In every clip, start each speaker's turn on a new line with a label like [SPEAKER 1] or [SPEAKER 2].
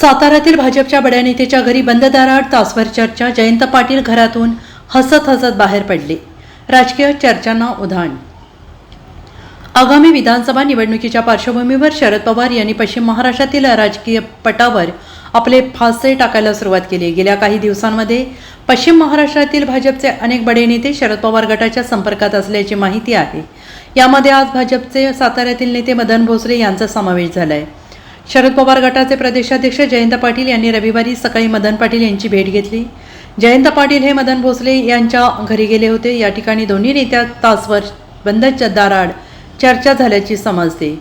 [SPEAKER 1] साताऱ्यातील भाजपच्या बड्या नेत्याच्या घरी बंद दाराआड तासभर चर्चा जयंत पाटील घरातून हसत हसत बाहेर पडले. राजकीय चर्चांना उधाण. आगामी विधानसभा निवडणुकीच्या पार्श्वभूमीवर शरद पवार यांनी पश्चिम महाराष्ट्रातील राजकीय पटावर आपले फासे टाकायला सुरुवात केली. गेल्या काही दिवसांमध्ये पश्चिम महाराष्ट्रातील भाजपचे अनेक बडे नेते शरद पवार गटाच्या संपर्कात असल्याची माहिती आहे. यामध्ये आज भाजपचे साताऱ्यातील नेते मदन भोसले यांचा समावेश झाला आहे शरद पवार गटाचे प्रदेशाध्यक्ष जयंत पाटील यांनी रविवारी सकाळी मदन पाटील यांची भेट घेतली. जयंत पाटील हे मदन भोसले यांच्या घरी गेले होते. या ठिकाणी दोन्ही नेत्या तासवर बंदच्या दाराड चर्चा झाल्याची समजते.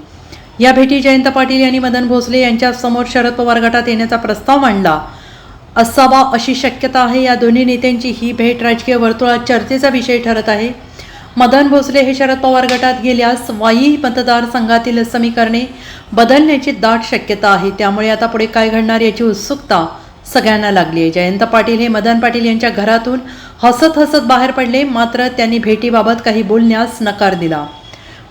[SPEAKER 1] या भेटी जयंत पाटील यांनी मदन भोसले यांच्या समोर शरद पवार गटात येण्याचा प्रस्ताव मांडला असावा अशी शक्यता आहे. या दोन्ही नेत्यांची ही भेट राजकीय वर्तुळात चर्चेचा विषय ठरत आहे. मदन भोसले हे शरद पवार गटात गेल्यास वाई मतदारसंघातील समीकरणे बदलण्याची दाट शक्यता आहे. त्यामुळे आता पुढे काय घडणार याची उत्सुकता सगळ्यांना लागली आहे. जयंत पाटील हे मदन पाटील यांच्या घरातून हसत हसत बाहेर पडले. मात्र त्यांनी भेटीबाबत काही बोलण्यास नकार दिला.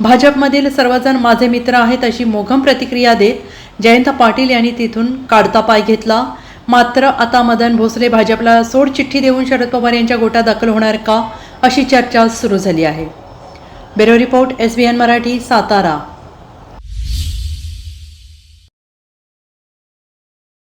[SPEAKER 1] भाजपमधील सर्वजण माझे मित्र आहेत अशी मोघम प्रतिक्रिया देत जयंत पाटील यांनी तिथून काढता पाय घेतला. मात्र आता मदन भोसले भाजपला सोडचिठ्ठी देऊन शरद पवार यांच्या गोटात दाखल होणार का? अशी चर्चा सुरू झाली आहे. Bureau report S B N Marathi Satara.